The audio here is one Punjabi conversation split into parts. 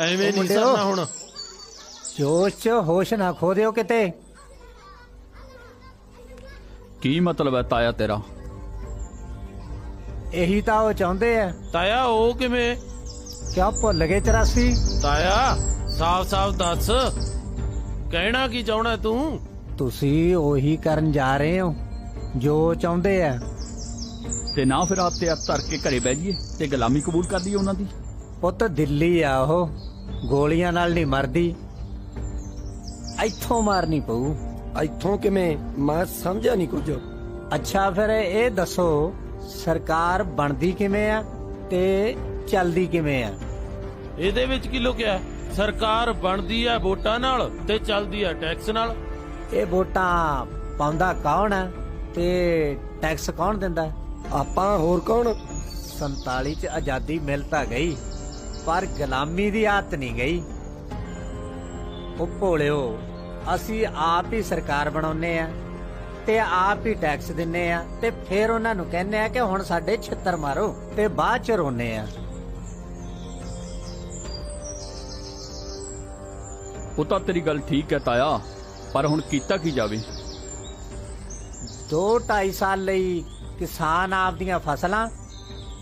ਐਵੇਂ ਨਹੀਂ ਮੁੰਡਿਓ। ਸਰਨਾ ਹੁਣ। ਜੋਸ਼ ਚ ਹੋਸ਼ ਨਾ ਖੋ ਦਿਓ ਕਿਤੇ। ਕੀ ਮਤਲਬ ਹੈ ਤਾਇਆ ਤੇਰਾ? ਇਹੀ ਤਾਂ ਉਹ ਚਾਹੁੰਦੇ ਆ। ਤਾਇਆ ਉਹ ਕਿਵੇਂ? ਕਿਉਂ ਭੁੱਲ ਗਏ 84 ਤਾਇਆ ਸਾਫ਼-ਸਾਫ਼ ਦੱਸ। ਕਹਿਣਾ ਕੀ ਚਾਹਣਾ ਤੂੰ? ਤੁਸੀਂ ਉਹੀ ਕਰਨ ਜਾ ਰਹੇ ਹੋ ਜੋ ਚਾਹੁੰਦੇ ਆ। ਤੇ ਨਾ ਫਿਰ ਆਪ ਤੇ ਧਰ ਕੇ ਘਰੇ ਬਹਿ ਜਾਈਏ ਤੇ ਗੁਲਾਮੀ ਕਬੂਲ ਕਰ ਲਈਏ ਉਹਨਾਂ ਦੀ। ਪੁੱਤ ਦਿੱਲੀ ਆ ਉਹ। ਗੋਲੀਆਂ ਨਾਲ ਨਹੀਂ ਮਰਦੀ। ਇੱਥੋਂ ਮਾਰਨੀ ਪਊ। ਇੱਥੋਂ ਕਿਵੇਂ? ਮੈਂ ਸਮਝਿਆ ਨਹੀਂ ਕੁਝ। ਅੱਛਾ ਫਿਰ ਇਹ ਦੱਸੋ ਸਰਕਾਰ ਬਣਦੀ ਕਿਵੇਂ ਆ ਤੇ ਚੱਲਦੀ ਕਿਵੇਂ ਆ? ਇਹਦੇ ਵਿੱਚ ਕੀ ਲੁਕਿਆ ਸਰਕਾਰ ਬਣਦੀ ਆ ਵੋਟਾਂ ਨਾਲ ਤੇ ਚੱਲਦੀ ਆ ਟੈਕਸ ਨਾਲ। ਇਹ ਵੋਟਾਂ ਪਾਉਂਦਾ ਕੌਣ ਆ ਤੇ ਟੈਕਸ ਕੌਣ ਦਿੰਦਾ? ਆਪਾਂ ਹੋਰ ਕੌਣ? 47 ਚ ਆਜ਼ਾਦੀ ਮਿਲ ਤਾਂ ਗਈ। ਪਰ ਗੁਲਾਮੀ ਦੀ ਆਦਤ ਨਹੀਂ ਗਈ। ਉਹ ਭੋਲਿਓ ਅਸੀਂ ਆਪ ਹੀ ਸਰਕਾਰ ਬਣਾਉਨੇ ਆ ਤੇ ਆਪ ਹੀ ਟੈਕਸ ਦਿੰਨੇ ਆ ਤੇ ਫਿਰ ਉਹਨਾਂ ਨੂੰ ਕਹਿੰਨੇ ਆ ਕਿ ਹੁਣ ਸਾਡੇ ਛਿੱਤਰ ਮਾਰੋ ਤੇ ਬਾਅਦ ਚ ਰੋਨੇ ਆ ਉਹ ਤਾਂ ਤੇਰੀ ਗੱਲ ਠੀਕ ਹੈ ਤਾਇਆ ਪਰ ਹੁਣ ਕੀਤਾ ਕੀ ਜਾਵੇ? ਦੋ 2.5 ਸਾਲ ਲਈ ਕਿਸਾਨ ਆਪਦੀਆਂ ਫਸਲਾਂ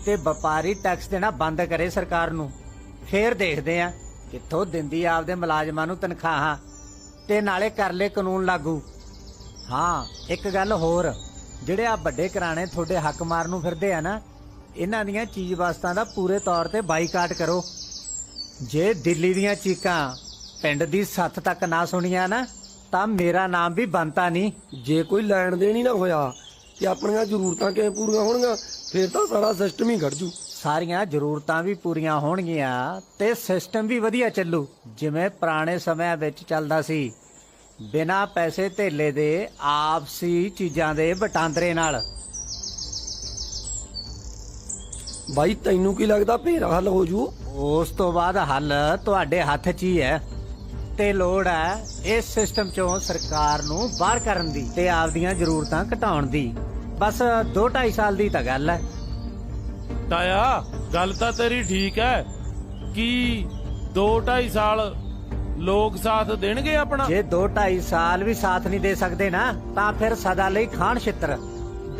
ਤੇ ਵਪਾਰੀ ਟੈਕਸ ਦੇਣਾ ਬੰਦ ਕਰੇ ਸਰਕਾਰ ਨੂੰ। ਫੇਰ ਦੇਖਦੇ ਆ ਕਿੱਥੋਂ ਦਿੰਦੀ ਆਪਦੇ ਮੁਲਾਜ਼ਮਾਂ ਨੂੰ ਤਨਖਾਹਾਂ ਤੇ ਨਾਲੇ ਕਰ ਲੈ ਕਾਨੂੰਨ ਲਾਗੂ। ਹਾਂ, ਇੱਕ ਗੱਲ ਹੋਰ, ਜਿਹੜੇ ਆ ਵੱਡੇ ਕਰਾਣੇ ਤੁਹਾਡੇ ਹੱਕ ਮਾਰ ਨੂੰ ਫਿਰਦੇ ਆ ਨਾ, ਇਹਨਾਂ ਦੀਆਂ ਚੀਜ਼ ਵਸਤਾਂ ਦਾ ਪੂਰੇ ਤੌਰ ਤੇ ਬਾਈਕਾਟ ਕਰੋ। ਜੇ ਦਿੱਲੀ ਦੀਆਂ ਚੀਕਾਂ ਪਿੰਡ ਦੀ ਸੱਥ ਤੱਕ ਨਾ ਸੁਣੀਆਂ ਨਾ, ਤਾਂ ਮੇਰਾ ਨਾਮ ਵੀ ਬੰਤਾ ਨਹੀਂ। ਜੇ ਕੋਈ ਲੈਣ ਦੇਣ ਹੀ ਨਾ ਹੋਇਆ ਤੇ ਆਪਣੀਆਂ ਜ਼ਰੂਰਤਾਂ ਕਿਵੇਂ ਪੂਰੀਆਂ ਹੋਣਗੀਆਂ, ਫਿਰ ਤਾਂ ਸਾਰਾ ਸਿਸਟਮ ਹੀ ਘੜ ਜੂ। ਸਾਰੀਆਂ ਜ਼ਰੂਰਤਾਂ ਵੀ ਪੂਰੀਆਂ ਹੋਣਗੀਆਂ ਤੇ ਸਿਸਟਮ ਵੀ ਵਧੀਆ ਚੱਲੂ ਜਿਵੇਂ ਪੁਰਾਣੇ ਸਮਿਆਂ ਵਿੱਚ ਚੱਲਦਾ ਸੀ। ਬਿਨਾਂ ਪੈਸੇ ਧੇਲੇ ਦੇ ਆਪਸੀ ਚੀਜ਼ਾਂ ਦੇ ਵਟਾਂਦਰੇ ਨਾਲ। ਬਾਈ ਤੈਨੂੰ ਕੀ ਲੱਗਦਾ ਭੇਰਾ ਹੱਲ ਹੋ ਜੂ? ਉਸ ਤੋਂ ਬਾਅਦ ਹੱਲ ਤੁਹਾਡੇ ਹੱਥ 'ਚ ਹੀ ਹੈ। ਤੇ ਲੋੜ ਹੈ ਇਸ ਸਿਸਟਮ 'ਚੋਂ ਸਰਕਾਰ ਨੂੰ ਬਾਹਰ ਕਰਨ ਦੀ ਤੇ ਆਪਦੀਆਂ ਜ਼ਰੂਰਤਾਂ ਘਟਾਉਣ ਦੀ। ਬਸ 2.5 ਸਾਲ ਦੀ ਤਾਂ ਗੱਲ ਹੈ। ਤਾਇਆ ਗੱਲ ਤਾਂ ਤੇਰੀ ਠੀਕ ਹੈ ਕੀ 2.5 ਸਾਲ ਲੋਕ ਸਾਥ ਦੇਣਗੇ ਆਪਣਾ? ਜੇ 2.5 ਸਾਲ ਵੀ ਸਾਥ ਨਹੀਂ ਦੇ ਸਕਦੇ ਨਾ ਤਾਂ ਫਿਰ ਸਦਾ ਲਈ ਖਾਣ ਛਿੱਤਰ।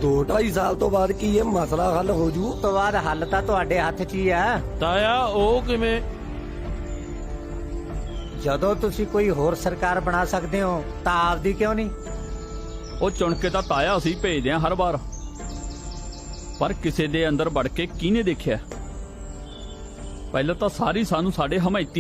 ਦੋ 2.5 ਸਾਲ ਤੋਂ ਬਾਅਦ ਕੀ ਇਹ ਮਸਲਾ ਹੱਲ ਹੋ ਜੂ? ਤੋਂ ਬਾਅਦ ਹੱਲ ਤਾਂ ਤੁਹਾਡੇ ਹੱਥ 'ਚ ਹੀ ਹੈ ਤਾਇਆ ਉਹ ਕਿਵੇਂ? ਜਦੋਂ ਤੁਸੀਂ ਕੋਈ ਹੋਰ ਸਰਕਾਰ ਬਣਾ ਸਕਦੇ ਹੋ ਤਾਂ ਆਪਦੀ ਕਿਉਂ ਨਹੀਂ? ਉਹ ਚੁਣ ਕੇ ਤਾਂ ਤਾਇਆ ਅਸੀਂ ਭੇਜਦੇ ਆ ਹਰ ਵਾਰ। ਪਰ ਕਿਸੇ ਦੇ ਅੰਦਰ ਵੜ ਕੇ ਕਿਹਨੇ ਦੇਖਿਆ? ਪਹਿਲਾਂ ਤਾਂ ਸਾਰੀ ਸਾਨੂੰ ਸਾਡੇ ਹਮਾਇਤੀ